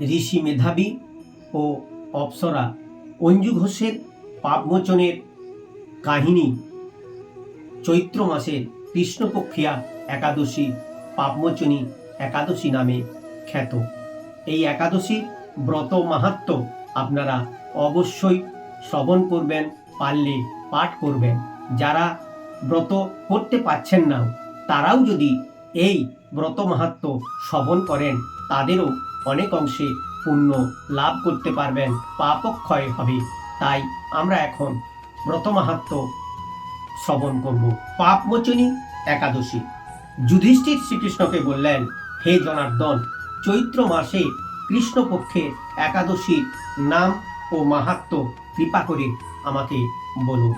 ঋষি মেধাবী ও অপ্সরা অঞ্জু ঘোষের পাপমোচনের কাহিনী। চৈত্র মাসের কৃষ্ণপক্ষিয়া একাদশী পাপমোচনী একাদশী নামে খ্যাত। এই একাদশীর ব্রত মাহাত্ম আপনারা অবশ্যই শ্রবণ করবেন, পারলে পাঠ করবেন। যারা ব্রত করতে পারছেন না, তারাও যদি এই ব্রত মাহাত্ম শ্রবণ করেন, তাদেরও অনেক অংশে পুণ্য লাভ করতে পারবেন পাপক্ষয় হবে। তাই আমরা এখন ব্রত মাহাত্ম শ্রবণ করব। পাপমোচনী একাদশী। যুধিষ্ঠির শ্রীকৃষ্ণকে বললেন, হে জনার্দন, চৈত্র মাসে কৃষ্ণপক্ষের একাদশীর নাম ও মাহাত্ম কৃপা করে আমাকে বলুন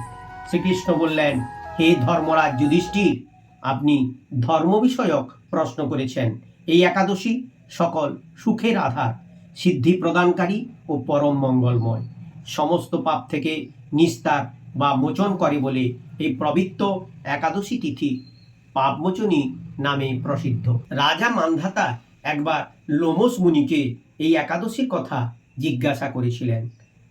শ্রীকৃষ্ণ বললেন, হে ধর্মরাজ যুধিষ্ঠির, আপনি ধর্ম বিষয়ক প্রশ্ন করেছেন। এই একাদশী সকল সুখের আধার, সিদ্ধি প্রদানকারী ও পরম মঙ্গলময়। সমস্ত পাপ থেকে নিস্তার বা মোচন করে বলে এই পবিত্র একাদশী তিথি পাপমোচনী নামে প্রসিদ্ধ। রাজা মান্ধাতা একবার লোমস মুনিকে এই একাদশীর কথা জিজ্ঞাসা করেছিলেন।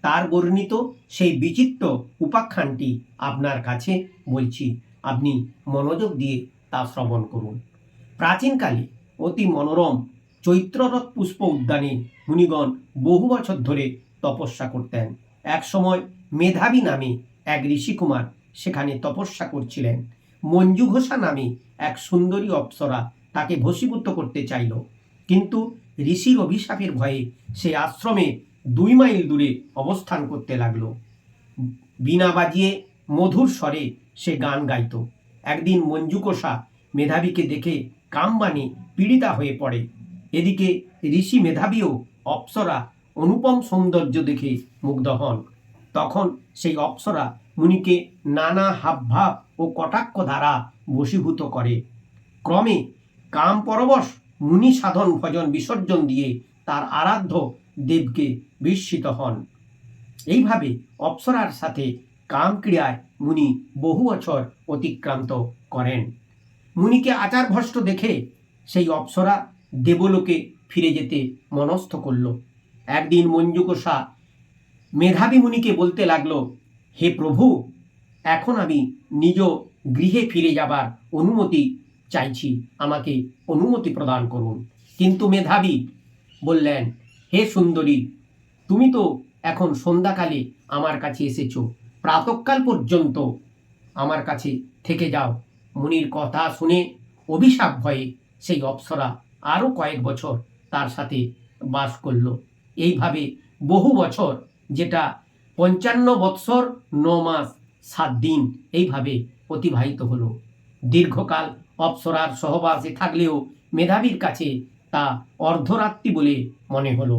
তার বর্ণিত সেই বিচিত্র উপাখ্যানটি আপনার কাছে বলছি, আপনি মনোযোগ দিয়ে তা শ্রবণ করুন। প্রাচীনকালে অতি মনোরম চৈত্ররথ পুষ্প উদ্যানে মুনিগণ বহু বছর ধরে তপস্যা করতেন। এক সময় মেধাবী নামে এক ঋষিকুমার সেখানে তপস্যা করছিলেন। মঞ্জু ঘোষা নামে এক সুন্দরী অপ্সরা তাকে ভসীভূত করতে চাইল। কিন্তু ঋষির অভিশাপের ভয়ে সে আশ্রমে দুই মাইল দূরে অবস্থান করতে লাগল। বীণা বাজিয়ে মধুর স্বরে সে গান গাইত। একদিন মঞ্জুকোষা মেধাবীকে দেখে কামবাণী পীড়িতা হয়ে পড়ে। এদিকে ঋষি মেধাবীও অপ্সরা অনুপম সৌন্দর্য দেখে মুগ্ধ হন। তখন সেই অপ্সরা মুনিকে নানা হাবভাব ও কটাক্ষ দ্বারা বশীভূত করে। ক্রমে কাম পরবশ মুনি সাধন ভজন বিসর্জন দিয়ে তার আরাধ্য দেবকে বিস্মিত হন। এইভাবে অপ্সরার সাথে কাম ক্রিয়ায় মুনি বহু বছর অতিক্রান্ত করেন। মুনিকে আচার ভ্রষ্ট দেখে সেই অপ্সরা দেবলোকে ফিরে যেতে মনস্থ করল। একদিন মঞ্জুকোষা মেধাবী মুনিকে বলতে লাগল, হে প্রভু, এখন আমি নিজ গৃহে ফিরে যাবার অনুমতি চাইছি। আমাকে অনুমতি প্রদান করুন। কিন্তু মেধাবী বললেন, হে সুন্দরী, তুমি তো এখন সন্ধ্যাকালে আমার কাছে এসেছ। প্রাতকাল পর্যন্ত আমার কাছে থেকে যাও। মুনির কথা শুনে অভিশাপ ভয়ে সেই অপ্সরা আরও কয়েক বছর তার সাথে বাস করল। এইভাবে বহু বছর যেটা পঞ্চান্ন বৎসর ন মাস সাত দিন এইভাবে অতিবাহিত হলো। দীর্ঘকাল অপ্সরার সহবাসে থাকলেও মেধাবীর কাছে তা অর্ধরাত্রি বলে মনে হলো।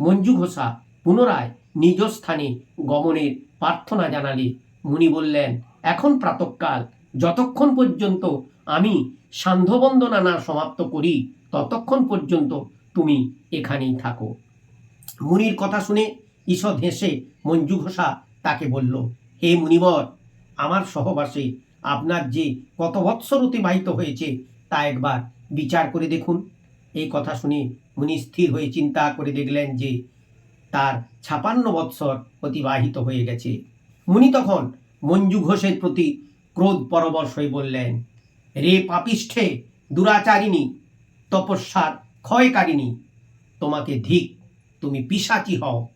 মঞ্জু ঘোষা পুনরায় নিজ স্থানে গমনের প্রার্থনা জানালে মুনি বললেন, এখন প্রাতকাল, যতক্ষণ পর্যন্ত আমি সান্ধ্যবন্দনা না সমাপ্ত করি ততক্ষণ পর্যন্ত তুমি এখানেই থাকো। মুনির কথা শুনে ঈষৎ হেসে মঞ্জু ঘোষা তাকে বলল, হে মুনিবর, আমার সহবাসে আপনার যে কত বৎসর অতিবাহিত হয়েছে তা একবার বিচার করে দেখুন। এই কথা শুনে মুনি স্থির হয়ে চিন্তা করে দেখলেন যে তার ছাপান্ন বৎসর অতিবাহিত হয়ে গেছে। মুনি তখন মঞ্জু ঘোষের প্রতি ক্রোধ পরবশ হয়ে বললেন, রে পাপিষ্ঠে, দুরাচারিণী তপস্যার ক্ষয়কারিণী। তোমাকে ধিক, তুমি পিসাচি হও।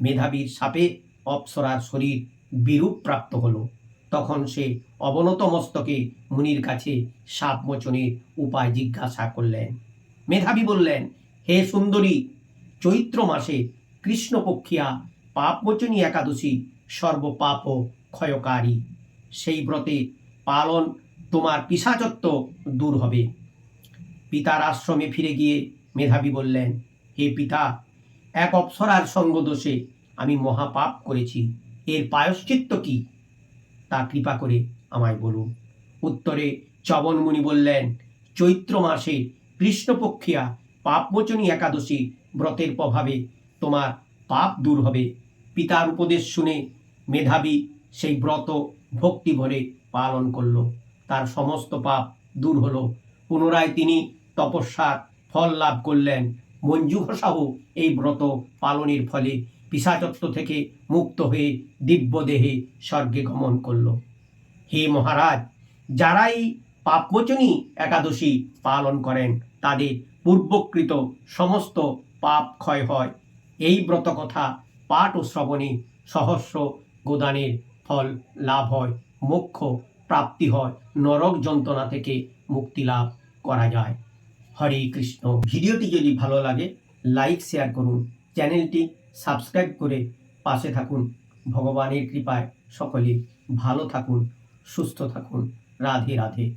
মেধাবীর সাপে অপ্সরার শরীর বিরূপ প্রাপ্ত হলো। তখন সে অবনত মস্তকে মুনির কাছে সাপ মোচনের উপায় জিজ্ঞাসা করলেন। মেধাবী বললেন, হে সুন্দরী, চৈত্র মাসে কৃষ্ণপক্ষিয়া পাপমোচনী একাদশী সর্বপাপ ক্ষয়কারী। সেই ব্রতে পালন তোমার পিসাচত্ব দূর হবে। পিতার আশ্রমে ফিরে গিয়ে মেধাবী বললেন, হে পিতা, এক অপ্সরার সঙ্গদোষে আমি মহাপাপ করেছি। এর পায়শ্চিত্ত কি? তা কৃপা করে আমায় বলুন। উত্তরে চবনমুনি বললেন, চৈত্র মাসে কৃষ্ণপক্ষিয়া পাপমোচনী একাদশী ব্রতের প্রভাবে তোমার পাপ দূর হবে। পিতার উপদেশ শুনে মেধাবী সেই ব্রত ভক্তি ভরে পালন করল। তার সমস্ত পাপ দূর হলো। পুনরায় তিনি তপস্যার ফল লাভ করলেন। মঞ্জু ঘোষাও এই ব্রত পালনের ফলে পিসাচত্ব থেকে মুক্ত হয়ে দিব্যদেহে স্বর্গে গমন করল। হে মহারাজ, যারাই পাপমোচনী একাদশী পালন করেন, তাদের পূর্বকৃত সমস্ত পাপ ক্ষয় হয়। এই ব্রত কথা পাঠ ও শ্রবণে সহস্র গোদানের ফল লাভ হয়, মোক্ষ প্রাপ্তি হয়, নরক যন্ত্রণা থেকে মুক্তি লাভ করা যায়। হরে কৃষ্ণ। ভিডিওটি যদি ভালো লাগে, লাইক, শেয়ার করুন। চ্যানেলটি সাবস্ক্রাইব করে পাশে থাকুন। ভগবানের কৃপায় সকলে ভালো থাকুন, সুস্থ থাকুন। রাধে রাধে।